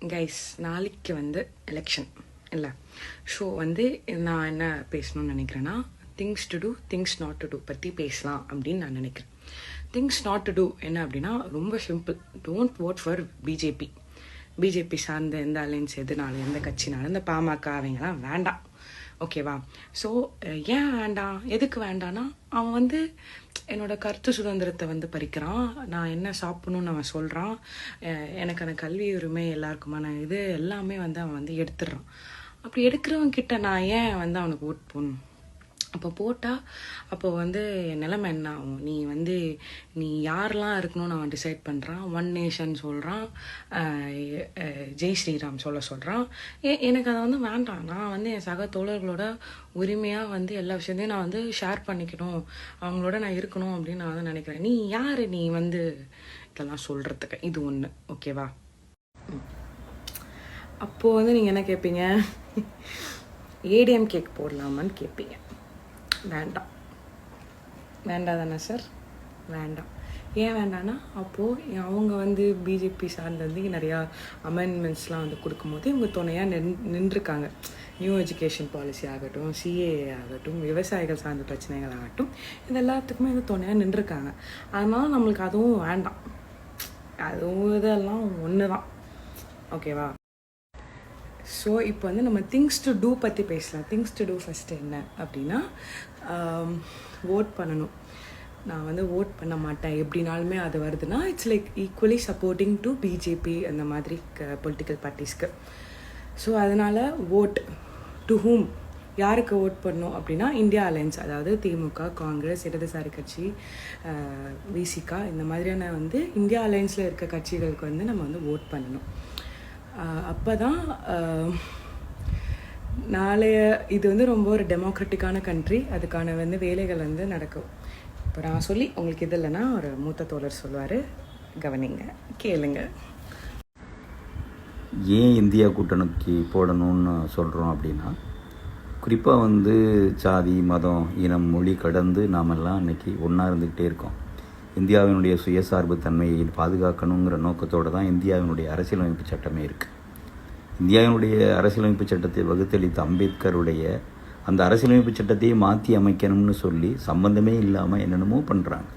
Guys நாளைக்கு வந்து election இல்லை. ஸோ வந்து நான் என்ன பேசணும்னு நினைக்கிறேன்னா things to do things not to do பற்றி பேசலாம் அப்படின்னு நான் நினைக்கிறேன். திங்ஸ் நாட் டு டூ என்ன அப்படின்னா ரொம்ப simple don't vote for BJP BJP சார்ந்த எந்த அலைன்ஸ் எதுனாலும் எந்த கட்சினாலும் இந்த பாமக அவங்கலாம் வேண்டாம். ஓகேவா ஸோ ஏன் வேண்டாம் எதுக்கு வேண்டான்னா அவன் வந்து என்னோட கருத்து சுதந்திரத்தை வந்து பறிக்கிறான். நான் என்ன சாப்பிடணும்னு அவன் சொல்கிறான் எனக்கான கல்வி உரிமை எல்லாருக்குமான இது எல்லாமே வந்து அவன் வந்து எடுத்துடுறான். அப்படி எடுக்கிறவன் கிட்ட நான் ஏன் வந்து அவனுக்கு ஓட் போடணும்? அப்போ போட்டால் அப்போ வந்து என் நிலைமை என்ன ஆகும் நீ வந்து நீ யாரெல்லாம் இருக்கணும்னு அவன் டிசைட் பண்ணுறான் ஒன் நேஷன் சொல்கிறான் ஜெய் ஸ்ரீராம் சொல்ல சொல்கிறான் ஏ எனக்கு அதை வந்து வேண்டாம். நான் வந்து என் சக தோழர்களோட உரிமையாக வந்து எல்லா விஷயத்தையும் நான் வந்து ஷேர் பண்ணிக்கணும். அவங்களோட நான் இருக்கணும் அப்படின்னு நான் வந்து நினைக்கிறேன். நீ யார்? நீ வந்து இதெல்லாம் சொல்கிறதுக்கு இது ஒன்று ஓகேவா அப்போது வந்து நீங்கள் என்ன கேட்பீங்க ஏடிஎம் கேக் போடலாமான்னு கேட்பீங்க வேண்டாம். வேண்டாம் தானே சார் வேண்டாம். ஏன் வேண்டாம்னா அப்போது அவங்க வந்து பிஜேபி சார்ந்தது நிறையா அமெண்ட்மெண்ட்ஸ்லாம் வந்து கொடுக்கும்போது இவங்க துணையாக நின் நின்றுருக்காங்க. நியூ எஜுகேஷன் பாலிசி ஆகட்டும் சிஏ ஆகட்டும் விவசாயிகள் சார்ந்த பிரச்சனைகள் ஆகட்டும் இது எல்லாத்துக்குமே வந்து துணையாக நின்றுருக்காங்க. அதனால நம்மளுக்கு அதுவும் வேண்டாம். அதுவும் இதெல்லாம் ஒன்று தான் ஓகேவா ஸோ இப்போ வந்து நம்ம திங்ஸ் டு டூ பற்றி பேசலாம். திங்ஸ் டு டூ ஃபஸ்ட்டு என்ன அப்படின்னா ஓட் பண்ணணும். நான் வந்து ஓட் பண்ண மாட்டேன். எப்படினாலுமே அது வருதுன்னா it's like equally supporting to BJP அந்த மாதிரி பொலிட்டிக்கல் பார்ட்டிஸ்க்கு ஸோ அதனால் ஓட் டு ஹூம் யாருக்கு ஓட் பண்ணணும் அப்படின்னா இந்தியா அலையன்ஸ் அதாவது திமுக காங்கிரஸ் இடதுசாரி கட்சி விசிகா இந்த மாதிரியான வந்து இந்தியா அலையன்ஸில் இருக்க கட்சிகளுக்கு வந்து நம்ம வந்து ஓட் பண்ணணும். அப்போ தான் நாளைய இது வந்து ரொம்ப ஒரு டெமோக்ராட்டிக்கான கண்ட்ரி அதுக்கான வந்து வேலைகள் வந்து நடக்கும். இப்போ நான் சொல்லி உங்களுக்கு இது இல்லைன்னா ஒரு மூத்த தோழர் சொல்லுவார் கவனிங்க கேளுங்க. ஏன் இந்தியா கூட்டணிக்கு போடணும்னு சொல்கிறோம் அப்படின்னா குறிப்பாக வந்து சாதி மதம் இனம் மொழி கடந்து நாமெல்லாம் இன்றைக்கி ஒன்றா இருந்துக்கிட்டே இருக்கோம். இந்தியாவினுடைய சுயசார்பு தன்மையை பாதுகாக்கணுங்கிற நோக்கத்தோடு தான் இந்தியாவினுடைய அரசியலமைப்பு சட்டமே இருக்குது இந்தியாவினுடைய அரசியலமைப்பு சட்டத்தை வகுத்தளித்த அம்பேத்கருடைய அந்த அரசியலமைப்பு சட்டத்தையே மாற்றி அமைக்கணும்னு சொல்லி சம்பந்தமே இல்லாமல் என்னென்னமோ பண்ணுறாங்க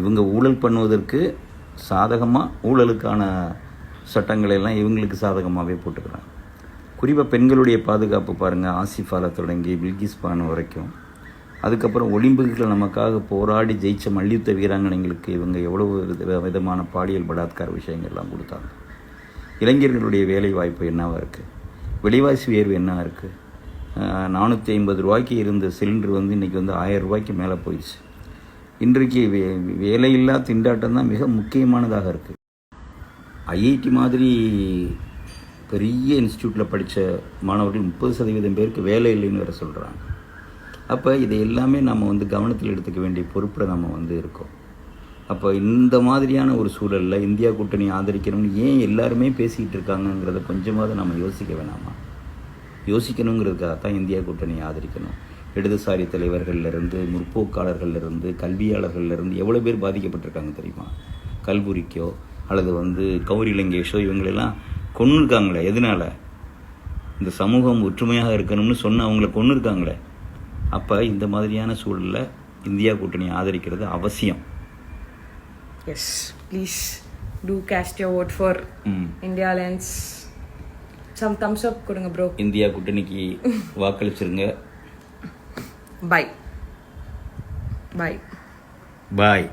இவங்க ஊழல் பண்ணுவதற்கு சாதகமாக ஊழலுக்கான சட்டங்களை எல்லாம் இவங்களுக்கு சாதகமாகவே போட்டுக்கிறாங்க. குறிப்பாக பெண்களுடைய பாதுகாப்பு பாருங்கள் ஆசிஃபால தொடங்கி பில்கிஸ் பானு வரைக்கும். அதுக்கப்புறம் ஒலிம்பிக்கில் நமக்காக போராடி ஜெயிச்ச மல்யுத்த வீராங்கனைகளுக்கு இவங்க எவ்வளவு வித விதமான பாலியல் பலாத்கார விஷயங்கள்லாம் கொடுத்தாங்க. இளைஞர்களுடைய வேலை வாய்ப்பு என்னவாக இருக்குது விலைவாசி உயர்வு என்ன இருக்குது நானூற்றி ஐம்பது ரூபாய்க்கு இருந்த சிலிண்டர் வந்து இன்றைக்கி வந்து ஆயிரம் ரூபாய்க்கு மேலே போயிடுச்சு. இன்றைக்கு வே வேலையில்லா திண்டாட்டம் தான் மிக முக்கியமானதாக இருக்குது ஐஐடி மாதிரி பெரிய இன்ஸ்டியூட்டில் படித்த மாணவர்கள் முப்பது சதவீதம் பேருக்கு வேலை இல்லைன்னு வேறு சொல்கிறாங்க அப்போ இதை எல்லாமே நம்ம வந்து கவனத்தில் எடுத்துக்க வேண்டிய பொறுப்பில் நம்ம வந்து இருக்கோம். அப்போ இந்த மாதிரியான ஒரு சூழலில் இந்தியா கூட்டணி ஆதரிக்கணும்னு ஏன் எல்லாருமே பேசிக்கிட்டு இருக்காங்கங்கிறத கொஞ்சமாவது நம்ம யோசிக்க வேணாமா? யோசிக்கணுங்கிறதுக்காக தான் இந்தியா கூட்டணி ஆதரிக்கணும். இடதுசாரி தலைவர்கள்லேருந்து முற்போக்காளர்கள்லேருந்து கல்வியாளர்கள்லேருந்து எவ்வளோ பேர் பாதிக்கப்பட்டிருக்காங்க தெரியுமா? கல்புரிக்கோ அல்லது வந்து கௌரி லங்கேஷோ இவங்களெல்லாம் கொன்று இருக்காங்களே எதனால்? இந்த சமூகம் ஒற்றுமையாக இருக்கணும்னு சொன்ன அவங்கள கொன்று இருக்காங்களே அப்போ இந்த மாதிரியான சூழலில் இந்தியா கூட்டணியை ஆதரிக்கிறது அவசியம். Yes please do cast your vote for. India alliance some thumbs up கொடுங்க ப்ரோ இந்தியா கூட்டணிக்கு வாக்களிச்சிருங்க. By bye bye